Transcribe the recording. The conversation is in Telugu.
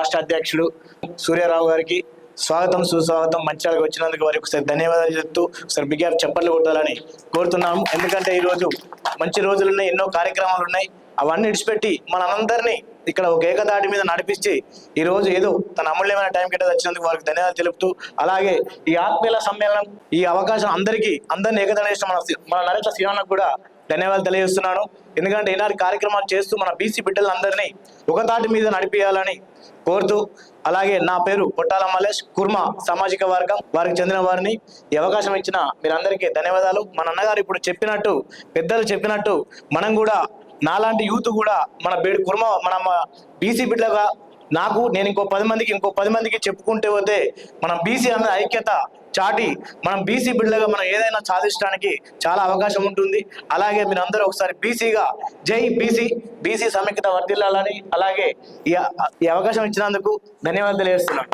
రాష్ట్ర అధ్యక్షుడు సూర్యారావు గారికి స్వాగతం సుస్వాగతం. మంచిగా వచ్చినందుకు వారికి ఒకసారి ధన్యవాదాలు చెప్తూ ఒకసారి బిగ్యాప్ చప్పట్లు కొట్టాలని కోరుతున్నాము. ఎందుకంటే ఈరోజు మంచి రోజులు ఉన్నాయి ఎన్నో కార్యక్రమాలు ఉన్నాయి. అవన్నీ విడిచిపెట్టి మనందరినీ ఇక్కడ ఒక ఏకదాటి మీద నడిపించి ఈ రోజు ఏదో తన అమూల్యమైన టైం కింద వచ్చినందుకు వారికి ధన్యవాదాలు తెలుపుతూ అలాగే ఈ ఆత్మీయుల సమ్మేళనం ఈ అవకాశం అందరికీ అందరిని ఏకదాటి మన మన నరేట్ల శ్రీరామకు కూడా ధన్యవాదాలు తెలియజేస్తున్నాను. ఎందుకంటే ఈనాటి కార్యక్రమాలు చేస్తూ మన బీసీ బిడ్డలందరినీ ఒకతాటి మీద నడిపియాలని కోరుతూ అలాగే నా పేరు పొట్టాల మల్లేష్ కుర్మా సామాజిక వర్గం వారికి చెందిన వారిని ఈ అవకాశం ఇచ్చిన మీరందరికీ ధన్యవాదాలు. మన అన్నగారు ఇప్పుడు చెప్పినట్టు పెద్దలు చెప్పినట్టు మనం కూడా నాలాంటి యూత్ కూడా మన బేడు కుర్మ మన బీసీ బిడ్డగా నాకు నేను ఇంకో పది మందికి ఇంకో పది మందికి చెప్పుకుంటే పోతే మనం బీసీ అన్న ఐక్యత చాటి మనం బీసీ బిడ్డగా మనం ఏదైనా సాధించడానికి చాలా అవకాశం ఉంటుంది. అలాగే మీరు అందరూ ఒకసారి బీసీగా జై బీసీ బీసీ సమైక్యత వర్ధిల్లాలని అలాగే ఈ ఈ అవకాశం ఇచ్చినందుకు ధన్యవాదాలు తెలియజేస్తున్నాను.